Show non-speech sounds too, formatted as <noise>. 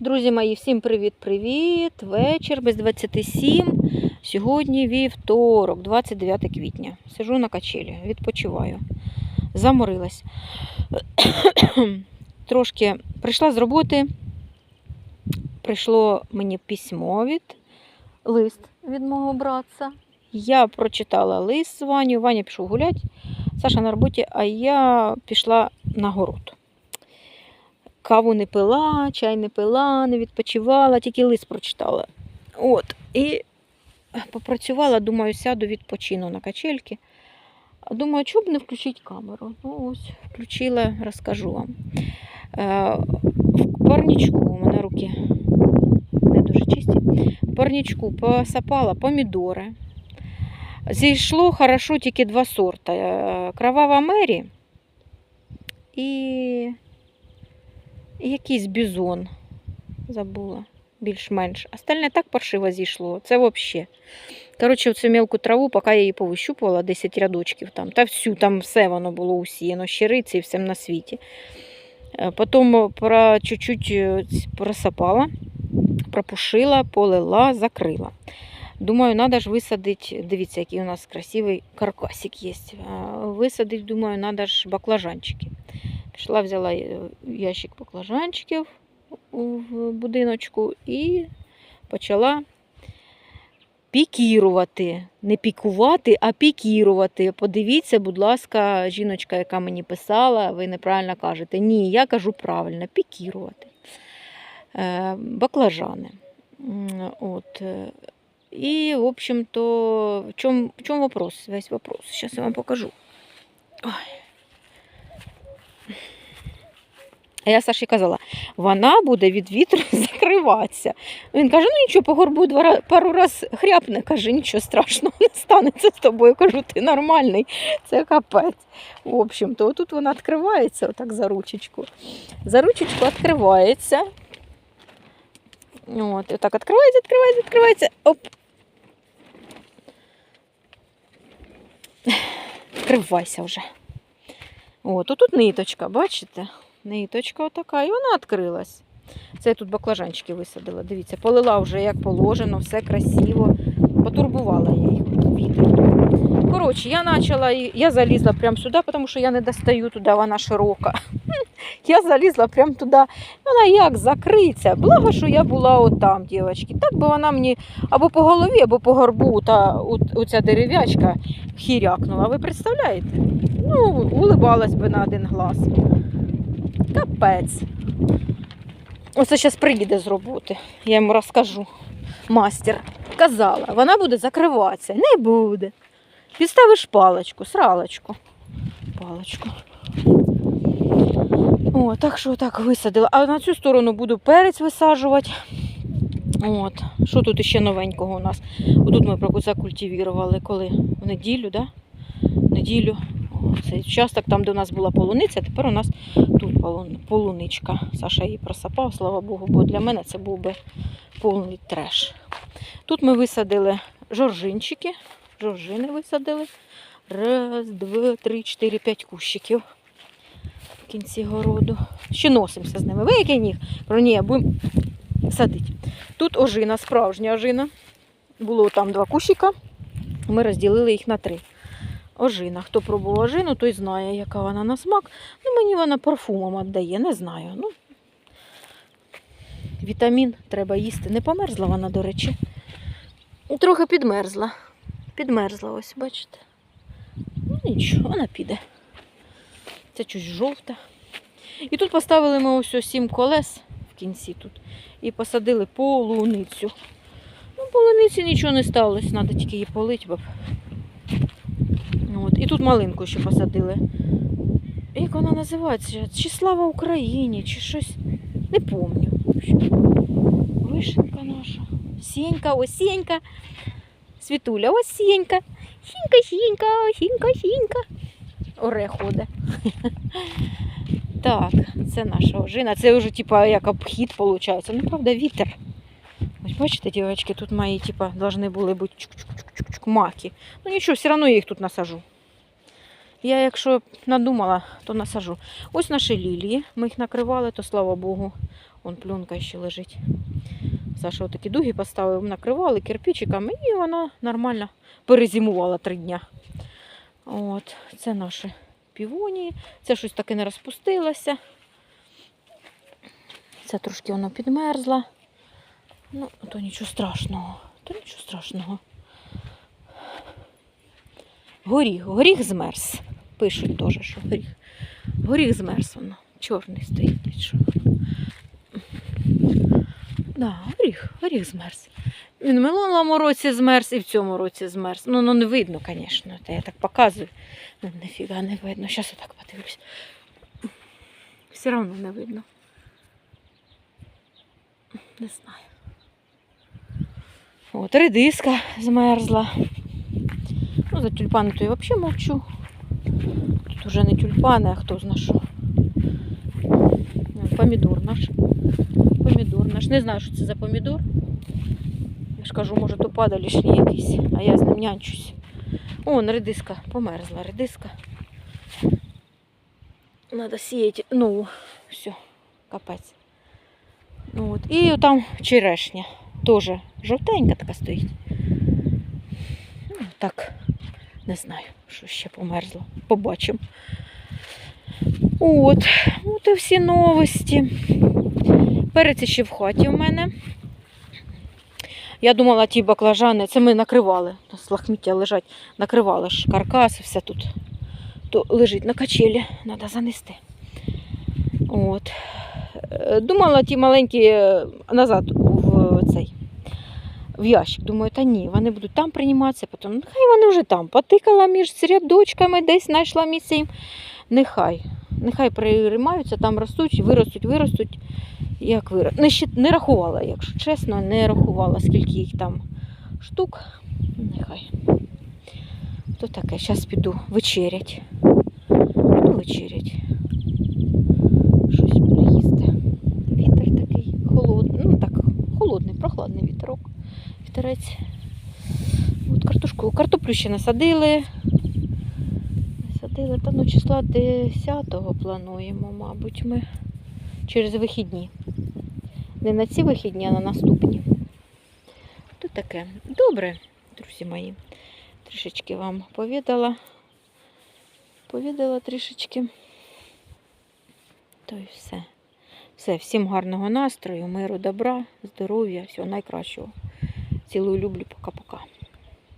Друзі мої, всім привіт-привіт! Вечір без 27. Сьогодні вівторок, 29 квітня. Сижу на качелі, відпочиваю. Заморилась. <coughs> Трошки прийшла з роботи. Прийшло мені письмо від лист від мого братця. Я прочитала лист з Ваню. Ваня пішов гуляти. Саша на роботі, а я пішла на город. Каву не пила, чай не пила, не відпочивала, тільки лист прочитала. От. І попрацювала, думаю, сяду відпочину на качельки. Думаю, чому б не включити камеру? Ну, ось, включила, розкажу вам. Е, в парничку у мене руки не дуже чисті. В парничку посапала помідори. Зійшло хорошо тільки два сорта. Е, Кровава Мері і і якийсь бізон. Забула. Більш-менш. Остальне так паршиво зійшло. Це взагалі. Коротше, цю мелку траву, поки я її повищупувала, 10 рядочків там. Та всю, там все воно було усіяно, щириці і всім на світі. Е, Потім про чуть-чуть е, просапала, пропушила, полила, закрила. Думаю, треба ж висадити, дивіться, який у нас красивий каркасик є. Висадити, думаю, треба ж баклажанчики. Пішла, взяла е, ящик баклажанчиків в будиночку і почала пікірувати. Не пікувати, а пікірувати. Подивіться, будь ласка, жіночка, яка мені писала, ви неправильно кажете. Ні, я кажу правильно, пікірувати. Е, Баклажани. От. е, І, в общем-то, в чому, в чому вопрос? Весь вопрос. Зараз я вам покажу. Ой. А я Саші казала, вона буде від вітру <laughs> закриватися. Він каже, ну нічого, по горбу пару раз хряпне, каже, нічого страшного не станеться з тобою. Кажу, ти нормальний, це капець. В общем-то, отут вона відкривається, отак за ручечку. За ручечку відкривається. От, отак відкривається, відкривається, відкривається. Оп. Відкривайся вже. От, тут ниточка, бачите? Ниточка отака, і вона відкрилась. Це я тут баклажанчики висадила. Дивіться, полила вже як положено, все красиво. Потурбувала я їх вітер. Коротше, я почала, я залізла прямо сюди, тому що я не достаю туди, вона широка. <laughs> Я залізла прямо туди. Вона як закриться. Благо, що я була отам, дівчатки. Так би вона мені або по голові, або по горбу та оця дерев'ячка хірякнула. Ви представляєте? Ну, улибалась би на один глаз. Капець. Оце зараз приїде з роботи. Я йому розкажу. Мастер казала, вона буде закриватися. Не буде. Підставиш паличку, сралочку. Паличку. О, так що так висадила. А на цю сторону буду перець висаджувати. От. Що тут ще новенького у нас? Отут ми про- закультивірували коли? В неділю, да? В неділю. Цей участок, там, де у нас була полуниця, тепер у нас тут полуничка. Саша її просапав, слава Богу, бо для мене це був би повний треш. Тут ми висадили жоржинчики. Жоржини висадили. Раз, два, три, чотири, п'ять кущиків в кінці городу. Ще носимося з ними. Викинь їх. Про ні, будемо садити. Тут ожина, справжня ожина. Було там два кущика. Ми розділили їх на три. Ожина. Хто пробував ожину, той знає, яка вона на смак. Ну, мені вона парфумом віддає, не знаю. Ну, вітамін треба їсти. Не померзла вона, до речі. Трохи підмерзла. Підмерзла, ось, бачите. Ну, нічого, вона піде. Це щось жовте. І тут поставили ми ось сім колес в кінці тут. І посадили полуницю. Ну, полуниці нічого не сталося, треба тільки її полити. От. І тут малинку ще посадили. Як вона називається? Чи слава Україні, чи щось. Не пам'ятаю. Вишенка наша. Сінька, ось сінька. Світуля, ось сінька. Сінька, сінька, сінька, сінька. Оре ходить. Так, це наша ожина. Це вже типа як обхід виходить. Ну, правда, вітер. Ось бачите, дівчатки, тут мої, типа, должны були бути чук-чук-чук-чук маки. Ну нічого, все одно я їх тут насажу. Я, якщо надумала, то насажу. Ось наші лілії. Ми їх накривали, то слава Богу, Вон пленка ще лежить. Саша такі дуги поставив, накривали кирпичиками, і вона нормально перезимувала три дня. От, це наші півонії. Це щось таке не розпустилося. Це трошки воно підмерзло. Ну, то нічого страшного. То нічого страшного. Горіх, горіх змерз. Пишуть теж, що горіх. Горіх змерз воно. Чорний стоїть. Що? Да, горіх, горіх змерз. Він в минулому році змерз і в цьому році змерз. Ну, ну не видно, звісно. Я так показую. Ну, Ніфіга не видно. Зараз я так подивлюсь. Все одно не видно. Не знаю. От, редиска змерзла. Ну, за тюльпани то я взагалі мовчу. Тут уже не тюльпани, а хто зна що. Помідор наш. Помідор наш. Не знаю, що це за помідор. Я ж кажу, може, то падаліш якийсь, а я з ним нянчусь. О, редиска, померзла редиска. Надо сіяти. Ну, все, капець. Ну, От. І там черешня. Теж жовтенька така стоїть. Ну, так, не знаю, що ще померзло. Побачимо. От, от і всі новості. Перець ще в хаті в мене. Я думала, ті баклажани, це ми накривали. Лахміття лежать, накривали ж каркас, все тут. То лежить на качелі, треба занести. От. Е, Думала, ті маленькі е, назад в цей в ящик. Думаю, та ні, вони будуть там прийматися, потім «Ну, нехай вони вже там. Потикала між рядочками, десь знайшла місце їм. Нехай. Нехай приймаються, там ростуть, виростуть, виростуть. Як виро... не, не рахувала, якщо чесно, не рахувала, скільки їх там штук. Нехай. То таке, зараз піду вечерять. Піду вечерять. Щось буду їсти. Вітер такий холодний, ну так, холодний, прохладний вітерок. Вітерець. От картошку, картоплю ще насадили. Насадили, та ну числа 10-го плануємо, мабуть, ми через вихідні. Не на ці вихідні, а на наступні. То таке. Добре, друзі мої. Трішечки вам повідала. Повідала трішечки. То й все. Все, всім гарного настрою, миру, добра, здоров'я, всього найкращого. Цілую, люблю, пока-пока.